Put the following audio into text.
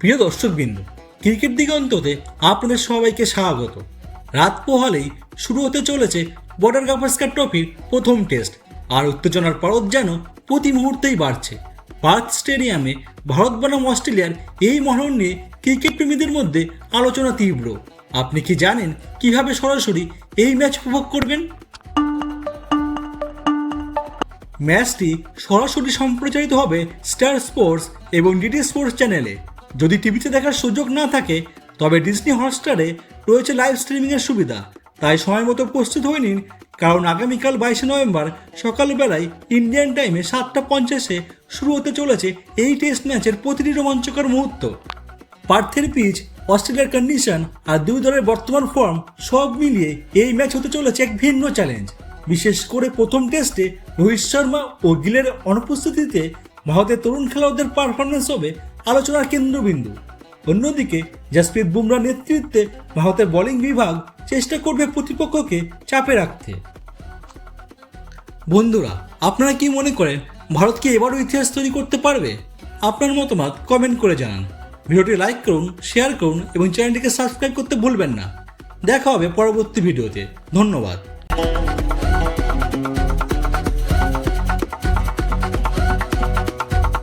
প্রিয় দর্শকবৃন্দ, ক্রিকেট দিগন্ততে আপনাদের সবাইকে স্বাগত। রাত পোহালেই শুরু হতে চলেছে বর্ডার গাভাস্কার ট্রফির প্রথম টেস্ট। আর উত্তেজনার পরত যেন প্রতি মুহূর্তেই বাড়ছে। পার্ক স্টেডিয়ামে ভারত বনাম অস্ট্রেলিয়ার এই মহরণ নিয়ে ক্রিকেট প্রেমীদের মধ্যে আলোচনা তীব্র। আপনি কি জানেন কীভাবে সরাসরি এই ম্যাচ উপভোগ করবেন? ম্যাচটি সরাসরি সম্প্রচারিত হবে স্টার স্পোর্টস এবং ডিডি স্পোর্টস চ্যানেলে। যদি টিভিতে দেখার সুযোগ না থাকে, তবে ডিজনি হটস্টারে রয়েছে লাইভ স্ট্রিমিংয়ের সুবিধা। তাই সময় মতো প্রস্তুত হয়ে নিন, কারণ আগামীকাল বাইশে নভেম্বর সকালবেলায় ইন্ডিয়ান টাইমে সাতটা পঞ্চাশে শুরু হতে চলেছে এই টেস্ট ম্যাচের প্রতিটি রোমাঞ্চকর মুহূর্ত। পার্থের পিচ, অস্ট্রেলিয়ার কন্ডিশন আর দুই দলের বর্তমান ফর্ম সব মিলিয়ে এই ম্যাচ হতে চলেছে এক ভিন্ন চ্যালেঞ্জ বিশেষ করে প্রথম টেস্টে রোহিত শর্মা ও গিলের অনুপস্থিতিতে ভারতের তরুণ খেলোয়াড়দের পারফরমেন্স হবে আলোচনার কেন্দ্রবিন্দু। অন্যদিকে, জাসপ্রীত বুমরার নেতৃত্বে ভারতের বোলিং বিভাগ চেষ্টা করবে প্রতিপক্ষকে চাপে রাখতে। বন্ধুরা, আপনারা কি মনে করেন, ভারত কি এবারও ইতিহাস তৈরি করতে পারবে? আপনার মতামত কমেন্ট করে জানান। ভিডিওটি লাইক করুন, শেয়ার করুন এবং চ্যানেলটিকে সাবস্ক্রাইব করতে ভুলবেন না। দেখা হবে পরবর্তী ভিডিওতে। ধন্যবাদ।